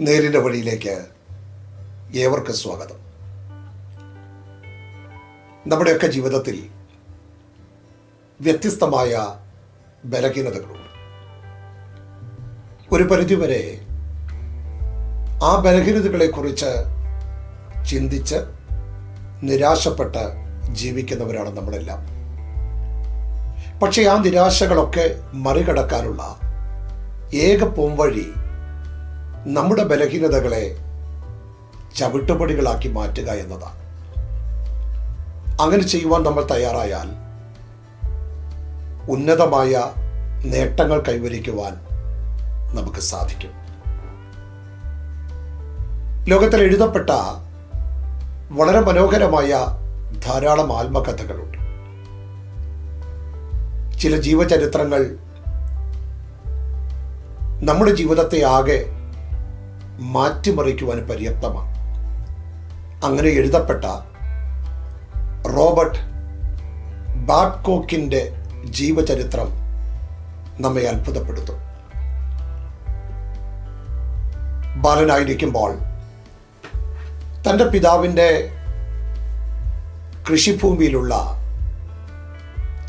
നേരിന്റെ വഴിയിലേക്ക് ഏവർക്കും സ്വാഗതം. നമ്മുടെയൊക്കെ ജീവിതത്തിൽ വ്യത്യസ്തമായ ബലഹീനതകളുണ്ട്. ഒരു പരിധിവരെ ആ ബലഹീനതകളെക്കുറിച്ച് ചിന്തിച്ച് നിരാശപ്പെട്ട് ജീവിക്കുന്നവരാണ് നമ്മളെല്ലാം. പക്ഷേ ആ നിരാശകളൊക്കെ മറികടക്കാനുള്ള ഏക പോംവഴി നമ്മുടെ ബലഹീനതകളെ ചവിട്ടുപടികളാക്കി മാറ്റുക എന്നതാണ്. അങ്ങനെ ചെയ്യുവാൻ നമ്മൾ തയ്യാറായാൽ ഉന്നതമായ നേട്ടങ്ങൾ കൈവരിക്കുവാൻ നമുക്ക് സാധിക്കും. ലോകത്തിൽ എഴുതപ്പെട്ട വളരെ മനോഹരമായ ധാരാളം ആത്മകഥകളുണ്ട്. ചില ജീവചരിത്രങ്ങൾ നമ്മുടെ ജീവിതത്തെ ആകെ മാറ്റിമറിക്കുവാൻ പര്യാപ്തമാണ്. അങ്ങനെ എഴുതപ്പെട്ട റോബർട്ട് ബാഡ്കോക്കിന്റെ ജീവചരിത്രം നമ്മെ അത്ഭുതപ്പെടുത്തും. ബാലനായിരിക്കുമ്പോൾ തന്റെ പിതാവിന്റെ കൃഷിഭൂമിയിലുള്ള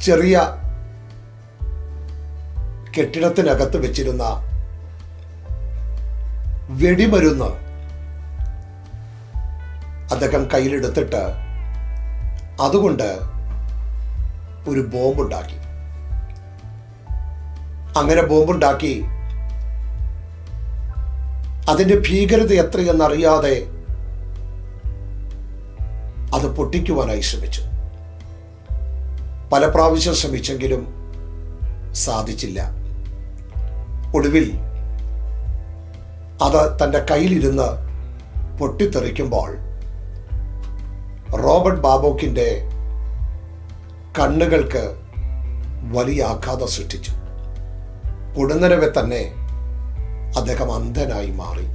ചെറിയ കെട്ടിടത്തിനകത്ത് വെച്ചിരുന്ന വെടിമരുന്ന്. അദ്ദേഹം കയ്യിലെടുത്തിട്ട് അതുകൊണ്ട് ഒരു ബോംബുണ്ടാക്കി. അങ്ങനെ ബോംബുണ്ടാക്കി. അതിന്റെ ഭീകരത എത്രയെന്നറിയാതെ അത് പൊട്ടിക്കുവാനായി ശ്രമിച്ചു. പല പ്രാവശ്യം ശ്രമിച്ചെങ്കിലും സാധിച്ചില്ല. ഒടുവിൽ അത് തന്റെ കയ്യിലിരുന്ന് പൊട്ടിത്തെറിക്കുമ്പോൾ റോബർട്ട് ബാബോക്കിന്റെ കണ്ണുകൾക്ക് വലിയ ആഘാതം സൃഷ്ടിച്ചു. ഉടനരവെ തന്നെ അദ്ദേഹം അന്ധനായി മാറി.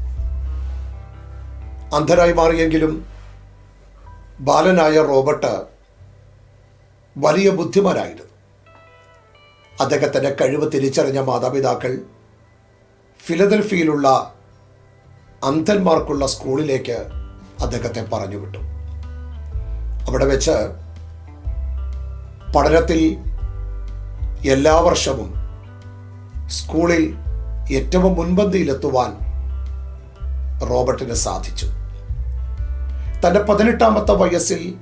അന്ധനായി മാറിയെങ്കിലും ബാലനായ റോബർട്ട് വലിയ ബുദ്ധിമാനായിരുന്നു. അദ്ദേഹത്തിന്റെ കഴിവ് തിരിച്ചറിഞ്ഞ മാതാപിതാക്കൾ ഫിലദൽഫിയിലുള്ള അന്ധന്മാർക്കുള്ള സ്കൂളിലേക്ക് അദ്ദേഹത്തെ പറഞ്ഞു വിട്ടു. അവിടെ വെച്ച് പഠനത്തിൽ എല്ലാ വർഷവും സ്കൂളിൽ ഏറ്റവും മുൻപന്തിയിലെത്തുവാൻ റോബർട്ടിന് സാധിച്ചു. തന്റെ പതിനെട്ടാമത്തെ വയസ്സിൽ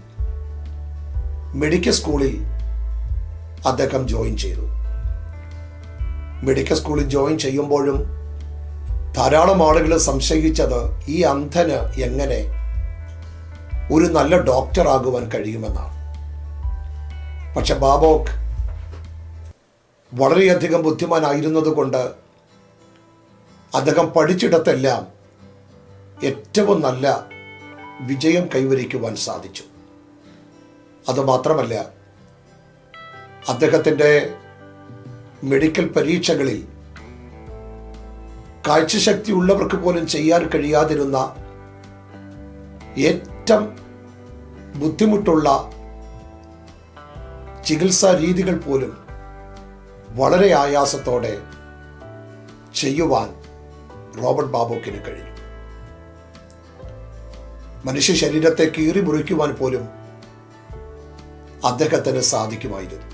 മെഡിക്കൽ സ്കൂളിൽ അദ്ദേഹം ജോയിൻ ചെയ്തു. മെഡിക്കൽ സ്കൂളിൽ ജോയിൻ ചെയ്യുമ്പോഴും ധാരാളം ആളുകൾ സംശയിച്ചത് ഈ അന്ധന് എങ്ങനെ ഒരു നല്ല ഡോക്ടർ ആകുവാൻ കഴിയുമെന്നാണ്. പക്ഷെ ബാബോക്ക് വളരെയധികം ബുദ്ധിമാനായിരുന്നതുകൊണ്ട് അദ്ദേഹം പഠിച്ചിടത്തെല്ലാം ഏറ്റവും നല്ല വിജയം കൈവരിക്കുവാൻ സാധിച്ചു. അതുമാത്രമല്ല അദ്ദേഹത്തിന്റെ മെഡിക്കൽ പരീക്ഷകളിൽ കാഴ്ചശക്തി ഉള്ളവർക്ക് പോലും ചെയ്യാൻ കഴിയാതിരുന്ന ഏറ്റവും ബുദ്ധിമുട്ടുള്ള ചികിത്സാ രീതികൾ പോലും വളരെ ആയാസത്തോടെ ചെയ്യുവാൻ റോബർട്ട് ബാബോക്കിന് കഴിഞ്ഞു. മനുഷ്യ ശരീരത്തെ കീറി മുറിക്കുവാൻ പോലും അദ്ദേഹത്തിന് സാധിക്കുമായിരുന്നു.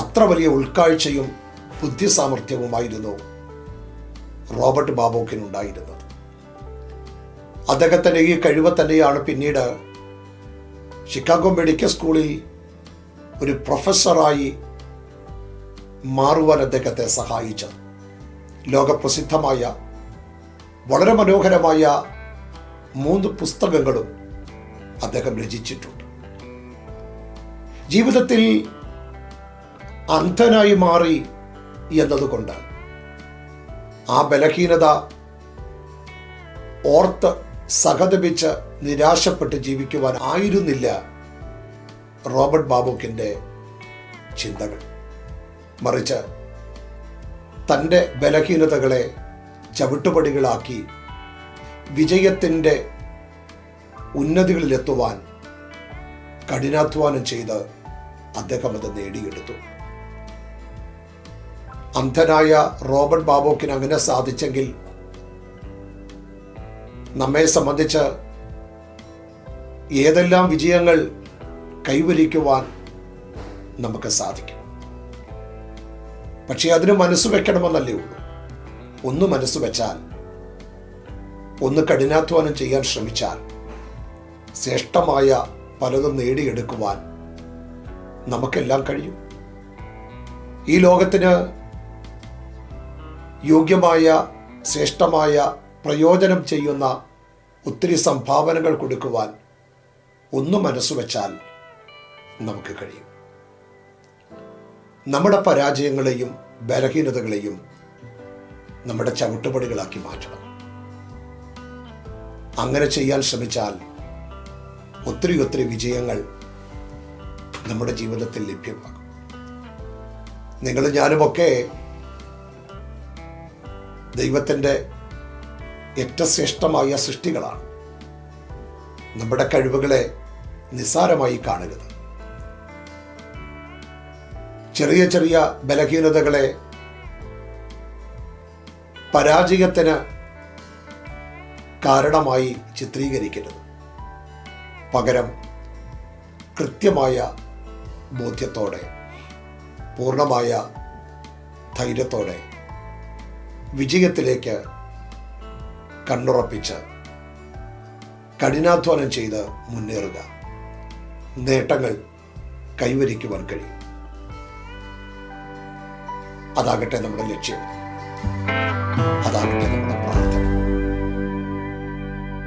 അത്ര വലിയ ഉൾക്കാഴ്ചയും ബുദ്ധിസാമർഥ്യവുമായിരുന്നു റോബർട്ട് ബാബോക്കിനുണ്ടായിരുന്നത്. അദ്ദേഹത്തിന്റെ ഈ കഴിവ് തന്നെയാണ് പിന്നീട് ഷിക്കാഗോ മെഡിക്കൽ സ്കൂളിൽ ഒരു പ്രൊഫസറായി മാറുവാൻ അദ്ദേഹത്തെ സഹായിച്ചത്. ലോകപ്രസിദ്ധമായ വളരെ മനോഹരമായ മൂന്ന് പുസ്തകങ്ങളും അദ്ദേഹം രചിച്ചിട്ടുണ്ട്. ജീവിതത്തിൽ അന്ധനായി മാറി എന്നതുകൊണ്ട് ആ ബലഹീനത ഓർത്ത് സഹതപിച്ച് നിരാശപ്പെട്ട് ജീവിക്കുവാൻ ആയിരുന്നില്ല റോബർട്ട് ബാബുക്കിന്റെ ചിന്തകൾ. മറിച്ച് തന്റെ ബലഹീനതകളെ ചവിട്ടുപടികളാക്കി വിജയത്തിന്റെ ഉന്നതികളിലെത്തുവാൻ കഠിനാധ്വാനം ചെയ്ത് അദ്ദേഹം അത് നേടിയെടുത്തു. അന്ധനായ റോബർട്ട് ബാബോക്കിന് അങ്ങനെ സാധിച്ചെങ്കിൽ നമ്മെ സംബന്ധിച്ച് ഏതെല്ലാം വിജയങ്ങൾ കൈവരിക്കുവാൻ നമുക്ക് സാധിക്കും. പക്ഷേ അതിന് മനസ്സ് വെക്കണമെന്നല്ലേ ഉള്ളൂ. ഒന്ന് മനസ്സ് വെച്ചാൽ ഒന്ന് കഠിനാധ്വാനം ചെയ്യാൻ ശ്രമിച്ചാൽ ശ്രേഷ്ഠമായ പലതും നേടിയെടുക്കുവാൻ നമുക്കെല്ലാം കഴിയും. ഈ ലോകത്തിന് യോഗ്യമായ ശ്രേഷ്ഠമായ പ്രയോജനം ചെയ്യുന്ന ഒത്തിരി സംഭാവനകൾ കൊടുക്കുവാൻ ഒന്ന് മനസ്സ് വെച്ചാൽ നമുക്ക് കഴിയും. നമ്മുടെ പരാജയങ്ങളെയും ബലഹീനതകളെയും നമ്മുടെ ചവിട്ടുപടികളാക്കി മാറ്റണം. അങ്ങനെ ചെയ്യാൻ ശ്രമിച്ചാൽ ഒത്തിരി ഒത്തിരി വിജയങ്ങൾ നമ്മുടെ ജീവിതത്തിൽ ലഭ്യമാകും. നിങ്ങൾ ഞാനുമൊക്കെ ദൈവത്തിന്റെ ഏറ്റവും ശ്രേഷ്ഠമായ സൃഷ്ടികളാണ്. നമ്മുടെ കഴിവുകളെ നിസ്സാരമായി കാണരുത്. ചെറിയ ചെറിയ ബലഹീനതകളെ പരാജയത്തിന് കാരണമായി ചിത്രീകരിക്കരുത്. പകരം കൃത്യമായ ബോധ്യത്തോടെ പൂർണമായ ധൈര്യത്തോടെ വിജയത്തിലേക്ക് കണ്ണുറപ്പിച്ച് കഠിനാധ്വാനം ചെയ്ത് മുന്നേറുക. നേട്ടങ്ങൾ കൈവരിക്കുവാൻ കഴിയും. അതാകട്ടെ നമ്മുടെ ലക്ഷ്യം. അതാകട്ടെ നമ്മുടെ